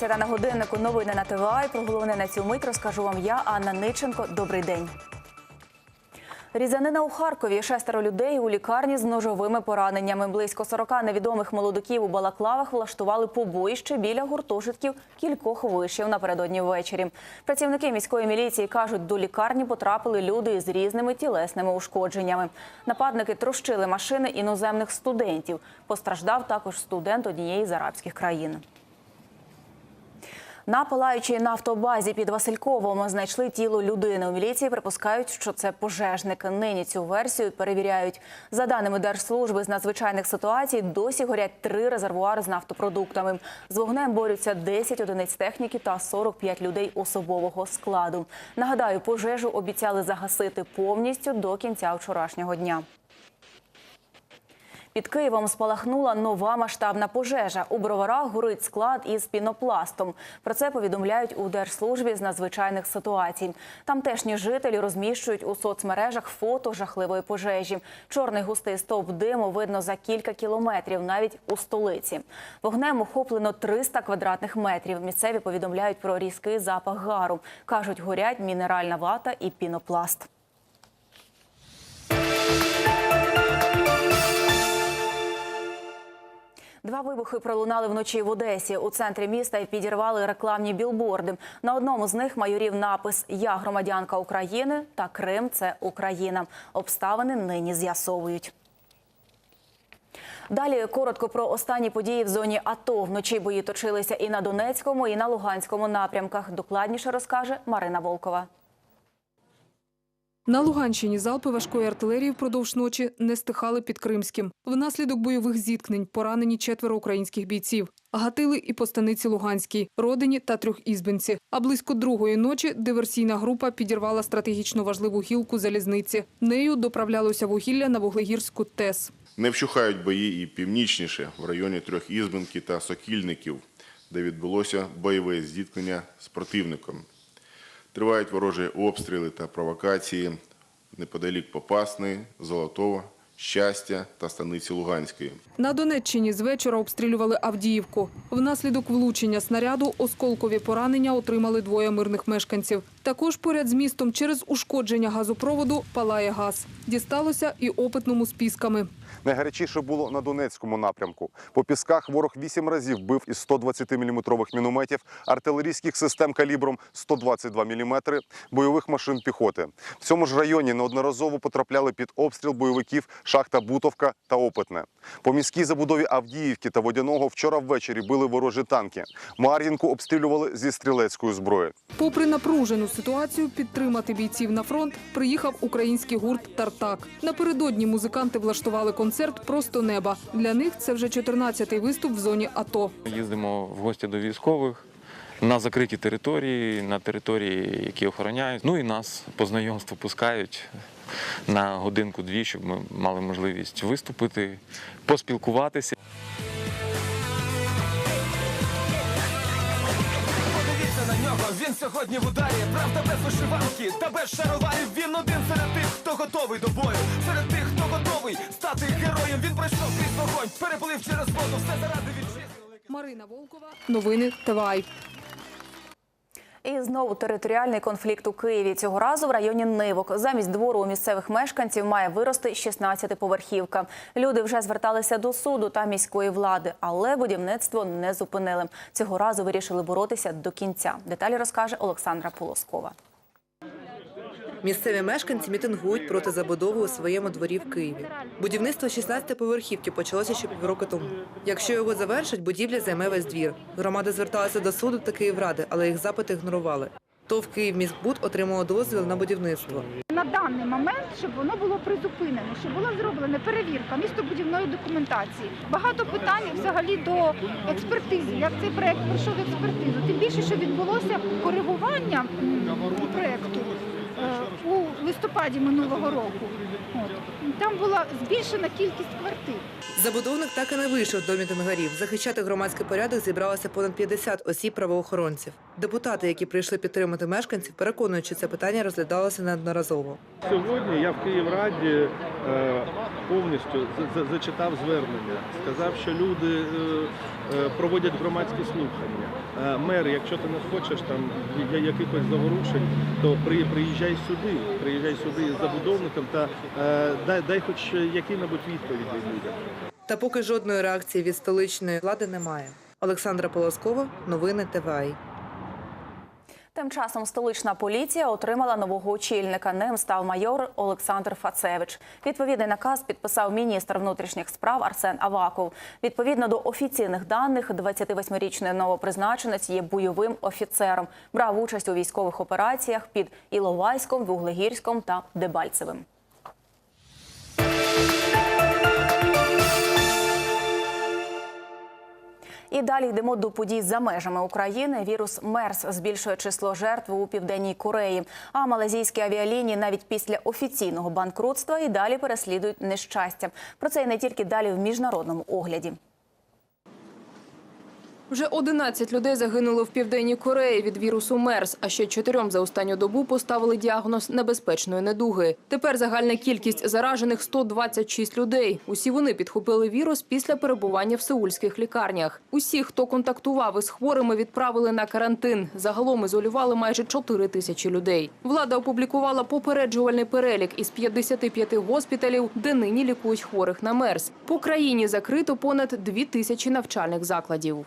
17 на годиннику. Новини на ТВА. І про головне на цю мить розкажу вам я, Анна Ниченко. Добрий день. Різанина у Харкові. Шестеро людей у лікарні з ножовими пораненнями. Близько 40 невідомих молодиків у балаклавах влаштували побоїще біля гуртожитків кількох вишів напередодні ввечері. Працівники міської міліції кажуть, до лікарні потрапили люди з різними тілесними ушкодженнями. Нападники трощили машини іноземних студентів. Постраждав також студент однієї з арабських країн. На палаючій нафтобазі під Васильковом знайшли тіло людини. У міліції припускають, що це пожежник. Нині цю версію перевіряють. За даними Держслужби з надзвичайних ситуацій, досі горять три резервуари з нафтопродуктами. З вогнем борються 10 одиниць техніки та 45 людей особового складу. Нагадаю, пожежу обіцяли загасити повністю до кінця вчорашнього дня. Під Києвом спалахнула нова масштабна пожежа. У броварах горить склад із пінопластом. Про це повідомляють у Держслужбі з надзвичайних ситуацій. Тамтешні жителі розміщують у соцмережах фото жахливої пожежі. Чорний густий стовп диму видно за кілька кілометрів, навіть у столиці. Вогнем охоплено 300 квадратних метрів. Місцеві повідомляють про різкий запах гару. кажуть, горять мінеральна вата і пінопласт. Два вибухи пролунали вночі в Одесі. У центрі міста підірвали рекламні білборди. На одному з них майорів напис Я громадянка України та Крим це Україна. Обставини нині з'ясовують. Далі коротко про останні події в зоні АТО. Вночі бої точилися і на Донецькому, і на Луганському напрямках. Докладніше розкаже Марина Волкова. На Луганщині залпи важкої артилерії впродовж ночі не стихали під Кримським. Внаслідок бойових зіткнень поранені четверо українських бійців. Гатили і по станиці Луганській, Родині та Трьохізбинці. А близько другої ночі диверсійна група підірвала стратегічно важливу гілку залізниці. Нею доправлялося вугілля на Вуглегірську ТЕС. Не вщухають бої і північніше в районі трьох Ізбинки та Сокільників, де відбулося бойове зіткнення з противником. Тривають ворожі обстріли та провокації неподалік Попасної, Золотого, Щастя та станиці Луганської. На Донеччині з вечора обстрілювали Авдіївку. Внаслідок влучення снаряду осколкові поранення отримали двоє мирних мешканців. Також поряд з містом через ушкодження газопроводу палає газ. Дісталося і опитному з пісками. Найгарячіше було на Донецькому напрямку. По пісках ворог вісім разів бив із 120-мм мінометів, артилерійських систем калібром 122 мм, бойових машин піхоти. В цьому ж районі неодноразово потрапляли під обстріл бойовиків шахта Бутовка та Опитне. По міській забудові Авдіївки та Водяного вчора ввечері били ворожі танки. Мар'їнку обстрілювали зі стрілецької зброї. Попри напружену ситуацію, підтримати бійців на фронт приїхав український гурт Тартак. Напередодні музиканти влаштували концерт Просто неба. Для них це вже 14-й виступ в зоні АТО. Їздимо в гості до військових на закриті території, на території, які охороняють. Ну і нас по знайомству пускають на годинку-дві, щоб ми мали можливість виступити, поспілкуватися. Сьогодні в ударі. Правда без вишиванки та без шароварів. Він один серед тих, хто готовий до бою. Серед тих, хто готовий стати героєм. Він пройшов крізь вогонь, переплив через воду, все заради вітчизни. Марина Волкова. Новини ТВАЙ. І знову територіальний конфлікт у Києві. Цього разу в районі Нивок. Замість двору у місцевих мешканців має вирости 16-поверхівка. Люди вже зверталися до суду та міської влади, але будівництво не зупинили. Цього разу вирішили боротися до кінця. Деталі розкаже Олександра Полоскова. Місцеві мешканці мітингують проти забудови у своєму дворі в Києві. Будівництво 16-поверхівки почалося ще півроку тому. Якщо його завершать, будівля займе весь двір. Громада зверталася до суду та Київради, але їх запити ігнорували. ТОВ «Київміськбуд» отримало дозвіл на будівництво. на даний момент, щоб воно було призупинено, щоб була зроблена перевірка містобудівної документації. Багато питань взагалі до експертизи, як цей проект пройшов експертизу. Тим більше, що відбулося коригування проекту у листопаді минулого року. От. Там була збільшена кількість квартир. Забудовник так і не вийшов до мітингарів. Захищати громадський порядок зібралося понад 50 осіб правоохоронців. Депутати, які прийшли підтримати мешканців, переконують, що це питання розглядалося неодноразово. Сьогодні я в Київраді е, повністю за- за- зачитав звернення, сказав, що люди е, е, проводять громадські слухання. Е, Мер, якщо ти не хочеш там якихось заворушень, то приїжджай сюди, приїжджай сюди з забудовником та дай, дай хоч які-небудь відповіді людям. Та поки жодної реакції від столичної влади немає. Олександра Полоскова, новини ТВАЙ. Тим часом столична поліція отримала нового очільника. Ним став майор Олександр Фацевич. Відповідний наказ підписав міністр внутрішніх справ Арсен Аваков. Відповідно до офіційних даних, 28-річний новопризначенець є бойовим офіцером. Брав участь у військових операціях під Іловайськом, Вуглегірськом та Дебальцевим. І далі йдемо до подій за межами України. Вірус МЕРС збільшує число жертв у південній Кореї. А малазійські авіалінії навіть після офіційного банкрутства і далі переслідують нещастя. Про це і не тільки далі в міжнародному огляді. Вже 11 людей загинули в південній Кореї від вірусу МЕРС, а ще чотирьом за останню добу поставили діагноз небезпечної недуги. Тепер загальна кількість заражених 126 людей. Усі вони підхопили вірус після перебування в сеульських лікарнях. Усі, хто контактував із хворими, відправили на карантин. Загалом ізолювали майже 4 тисячі людей. Влада опублікувала попереджувальний перелік із 55 госпіталів, де нині лікують хворих на МЕРС. По країні закрито понад 2 тисячі навчальних закладів.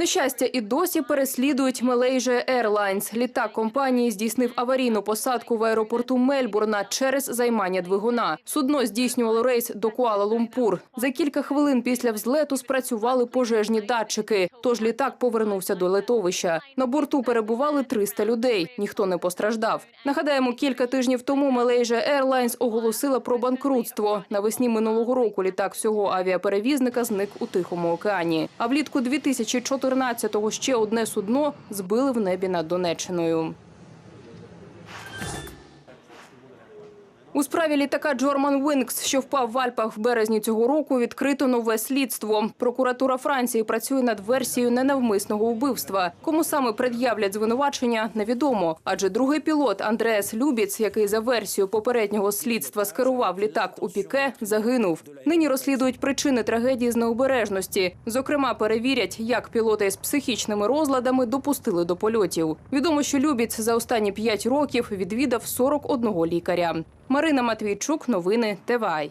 Нещастя і досі переслідують Malaysia Airlines. Літак компанії здійснив аварійну посадку в аеропорту Мельбурна через займання двигуна. Судно здійснювало рейс до Куала-Лумпур. За кілька хвилин після взлету спрацювали пожежні датчики. Тож літак повернувся до летовища. На борту перебували 300 людей. Ніхто не постраждав. Нагадаємо, кілька тижнів тому Malaysia Airlines оголосила про банкрутство. Навесні минулого року літак всього авіаперевізника зник у Тихому океані. А влітку 2014-го ще одне судно збили в небі над Донеччиною. У справі літака Джорман Вінкс, що впав в Альпах в березні цього року, відкрито нове слідство. Прокуратура Франції працює над версією ненавмисного вбивства. Кому саме пред'являть звинувачення, невідомо. Адже другий пілот Андреас Любіц, який за версією попереднього слідства скерував літак у піке, загинув. Нині розслідують причини трагедії з необережності. Зокрема, перевірять, як пілоти з психічними розладами допустили до польотів. Відомо, що Любіц за останні п'ять років відвідав 41 лікаря. Марина Матвійчук, новини ТВАЙ.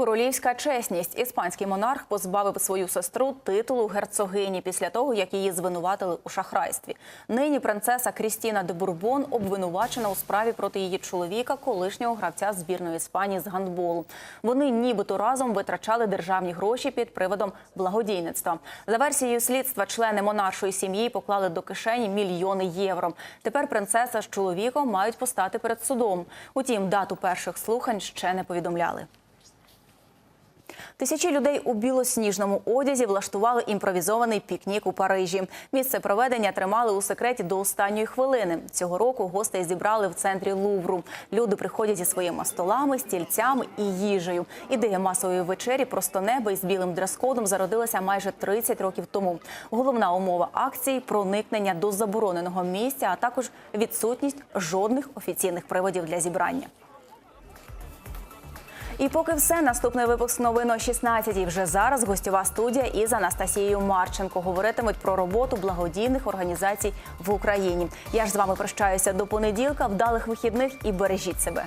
Королівська чесність. Іспанський монарх позбавив свою сестру титулу герцогині після того, як її звинуватили у шахрайстві. Нині принцеса Крістіна де Бурбон обвинувачена у справі проти її чоловіка, колишнього гравця збірної Іспанії з гандболу. Вони нібито разом витрачали державні гроші під приводом благодійництва. За версією слідства, члени монаршої сім'ї поклали до кишені мільйони євро. Тепер принцеса з чоловіком мають постати перед судом. Утім, дату перших слухань ще не повідомляли. Тисячі людей у білосніжному одязі влаштували імпровізований пікнік у Парижі. Місце проведення тримали у секреті до останньої хвилини. Цього року гостей зібрали в центрі Лувру. Люди приходять зі своїми столами, стільцями і їжею. Ідея масової вечері просто неба із білим дрес-кодом зародилася майже 30 років тому. Головна умова акції проникнення до забороненого місця, а також відсутність жодних офіційних приводів для зібрання. І поки все, наступний випуск новин о 16-й. Вже зараз гостьова студія із Анастасією Марченко говоритимуть про роботу благодійних організацій в Україні. Я ж з вами прощаюся до понеділка. Вдалих вихідних і бережіть себе.